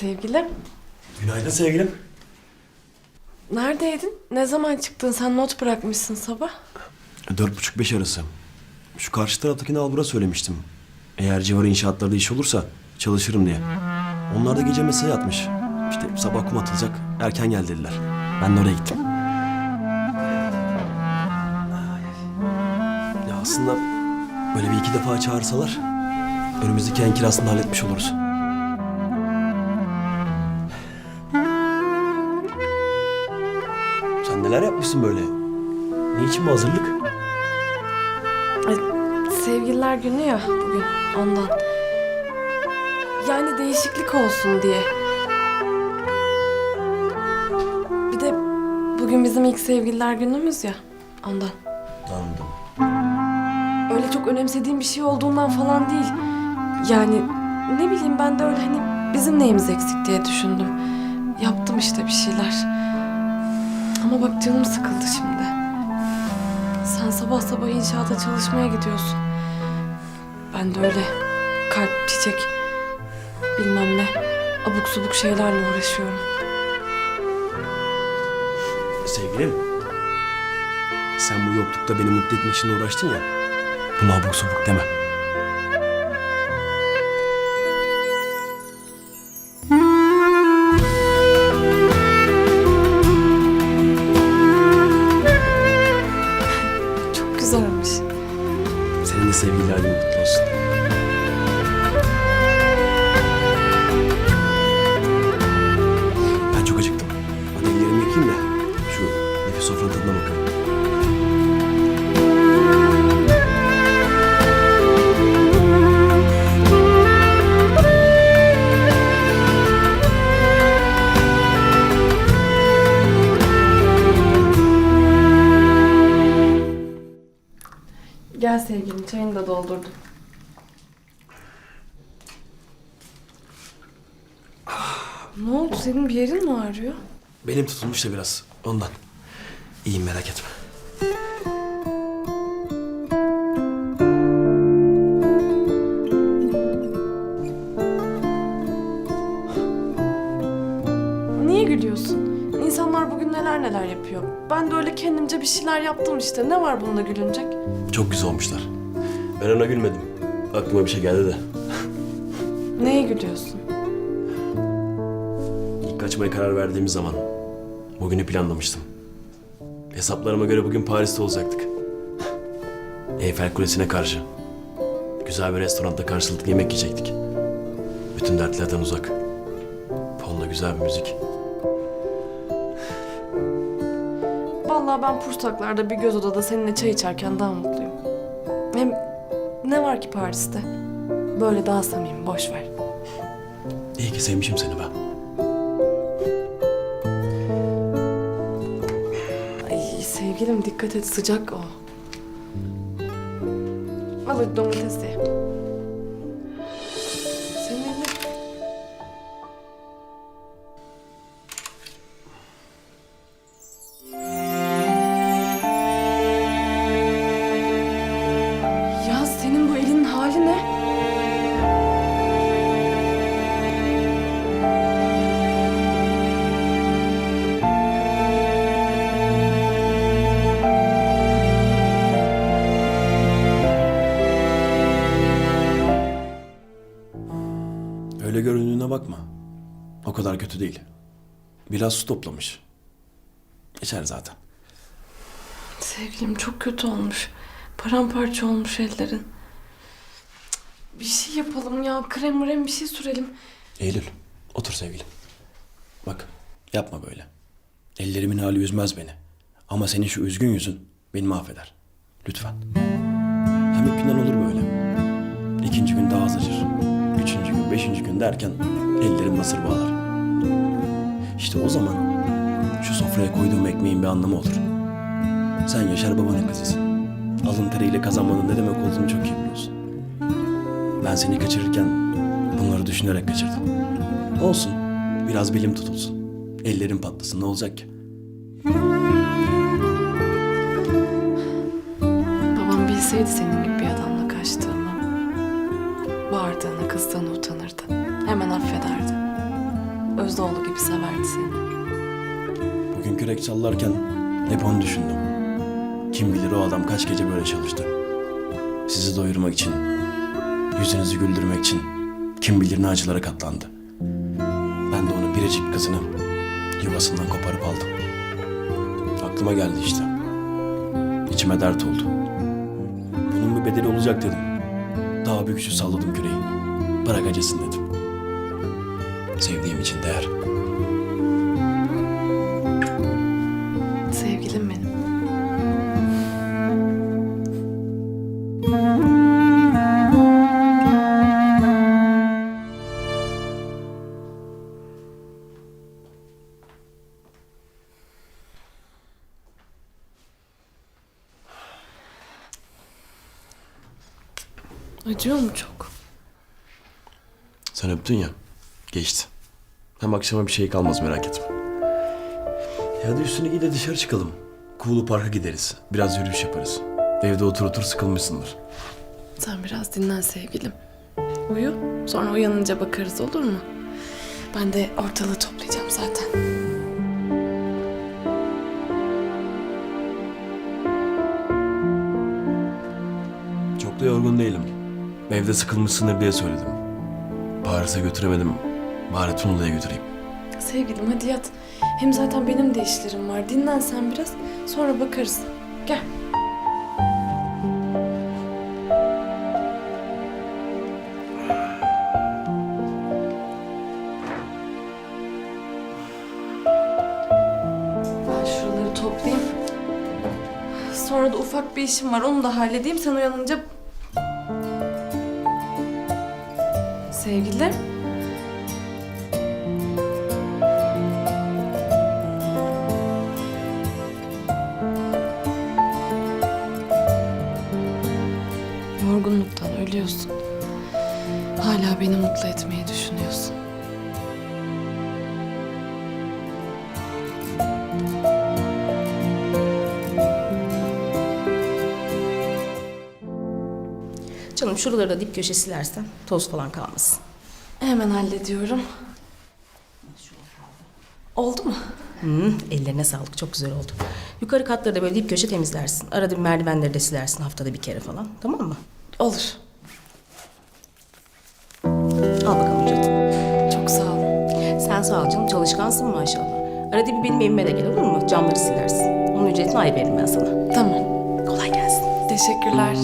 Sevgilim, Günaydın sevgilim. neredeydin? Ne zaman çıktın? Sen not bırakmışsın sabah. Dört buçuk beş arası. Şu karşı taraftakine Albur'a söylemiştim. Eğer civarı inşaatlarda iş olursa çalışırım diye. Onlar da gece mesai atmış. İşte sabah kum atılacak. Erken gel dediler. Ben de oraya gittim. Ya aslında böyle bir iki defa çağırsalar önümüzdeki ayın kirasını halletmiş oluruz. Neler yapmışsın böyle? Niçin bu hazırlık? Ay, sevgililer günü ya bugün ondan. Yani değişiklik olsun diye. Bir de bugün bizim ilk sevgililer günümüz ya ondan. Anladım. Öyle çok önemsediğim bir şey olduğundan falan değil. Yani ne bileyim ben de öyle hani bizim neyimiz eksik diye düşündüm. Yaptım işte bir şeyler. Ama bak canım sıkıldı şimdi. Sen sabah sabah inşaata çalışmaya gidiyorsun. Ben de öyle kalp, çiçek, bilmem ne abuk subuk şeylerle uğraşıyorum. Sevgilim. Sen bu yoklukta beni mutlu etmek için uğraştın ya. Buna abuk subuk deme. Çok güzelmiş. Senin de sevgililer günün kutlu olsun. Çayını da doldurdum. Ne oldu senin bir yerin mi ağrıyor? Benim tutulmuş da biraz ondan. İyiyim merak etme. Niye gülüyorsun? İnsanlar bugün neler neler yapıyor. Ben de öyle kendimce bir şeyler yaptım işte. Ne var bunda gülünecek? Çok güzel olmuşlar. Ben ona gülmedim. Aklıma bir şey geldi de. Neye gülüyorsun? İlk kaçmaya karar verdiğimiz zaman bugünü planlamıştım. Hesaplarıma göre bugün Paris'te olacaktık. Eyfel Kulesi'ne karşı. Güzel bir restoranda karşılıklı yemek yiyecektik. Bütün dertlerden uzak. Fonda güzel bir müzik. Vallahi ben Pursaklar'da bir göz odada seninle çay içerken daha mutluyum. Ne var ki Paris'te? Böyle daha samimi, boş ver. İyi ki sevmişim seni be. Ay sevgilim dikkat et sıcak o. Al hadi domatesi. Öyle göründüğüne bakma. O kadar kötü değil. Biraz su toplamış. Geçer zaten. Sevgilim çok kötü olmuş. Paramparça olmuş ellerin. Cık, Bir şey yapalım ya. Krem mrem bir şey sürelim. Eylül, otur sevgilim. Bak, yapma böyle. Ellerimin hali üzmez beni. Ama senin şu üzgün yüzün beni mahveder. Lütfen. Hem plan olur böyle. İkinci gün daha az acır. Beşinci gün derken ellerim nasır bağlar. İşte o zaman şu sofraya koyduğum ekmeğin bir anlamı olur. Sen Yaşar babanın kızısın. Alın teriyle kazanmanın ne demek olduğunu çok iyi biliyorsun. Ben seni kaçırırken bunları düşünerek kaçırdım. Olsun. Biraz bilim tutulsun. Ellerim patlasın ne olacak ki? Babam bilseydi senin gibi bir adamla kaçtığımı, kızdığını utanırdı. Hemen affederdi. öz oğlu gibi severdi seni. Bugün kürek sallarken hep onu düşündüm. Kim bilir o adam kaç gece böyle çalıştı. Sizi doyurmak için, yüzünüzü güldürmek için kim bilir ne acılara katlandı. Ben de onun biricik kızını yuvasından koparıp aldım. Aklıma geldi işte. İçime dert oldu. Bunun bir bedeli olacak dedim. Daha güçlü salladım küreği. Bırak acısın dedim. Sevdiğim için değer. Sevgilim benim. Acıyor mu çok? Sen öptün ya. Geçti. Hem akşama bir şey kalmaz merak etme. Ya hadi üstünü giy de dışarı çıkalım. Kuğulu Park'a gideriz. Biraz yürüyüş yaparız. Evde otur otur sıkılmışsındır. Sen biraz dinlen sevgilim. Uyu. Sonra uyanınca bakarız olur mu? Ben de ortalığı toplayacağım zaten. Çok da yorgun değilim. Evde sıkılmışsındır diye söyledim. Paris'e götüremedim. Bari Tunalı'ya götüreyim. Sevgilim hadi yat. Hem zaten benim de işlerim var. Dinlen sen biraz. Sonra bakarız. Gel. Ben şuraları toplayayım. Sonra da ufak bir işim var. Onu da halledeyim. Sen uyanınca... Sevgilim. Yorgunluktan ölüyorsun. Hala beni mutlu etmeyi Canım şuraları da dip köşe silersen toz falan kalmasın. Hemen hallediyorum. Oldu mu? Hı, ellerine sağlık çok güzel oldu. Yukarı katları da böyle dip köşe temizlersin. Arada bir merdivenleri de silersin haftada bir kere falan. Tamam mı? Olur. Al bakalım canım. Çok sağ olun. Sen sağ ol canım çalışkansın maşallah. Arada bir benim evime de gel olur mu? Camları silersin. Onun ücretini ay veririm ben sana. Tamam. Kolay gelsin. Teşekkürler.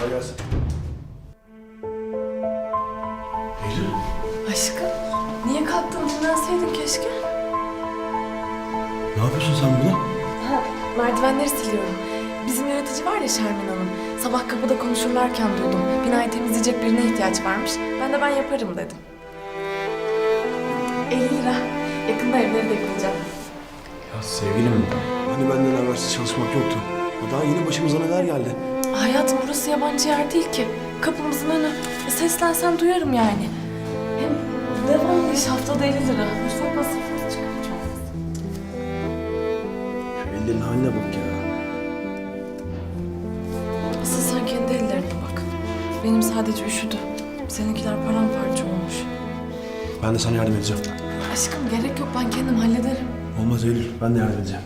Kolay gelsin. Eylül. Aşkım, niye kalktın? Dinlenseydin keşke. Ne yapıyorsun sen burada? Ha, merdivenleri siliyorum. Bizim yönetici var ya Şermin Hanım. Sabah kapıda konuşurlarken duydum. Binayı temizleyecek birine ihtiyaç varmış. Ben de ben yaparım dedim. 50 lira. Yakında evleri de yapılacak. Ya sevgilim, hani benden habersiz çalışmak yoktu. Ya Daha yeni başımıza neler geldi. Hayatım burası yabancı yer değil ki. Kapımızın önü. Seslensen duyarım yani. Hem devamlı iş haftada 50 lira. Mutfak masrafı çıkıyor çok. Şu ellerin haline bak ya. Asıl sen kendi ellerine bak. Benim sadece üşüdü. Seninkiler paramparça olmuş. Ben de sana yardım edeceğim. Aşkım gerek yok ben kendim hallederim. Olmaz Eylül. Ben de yardım edeceğim.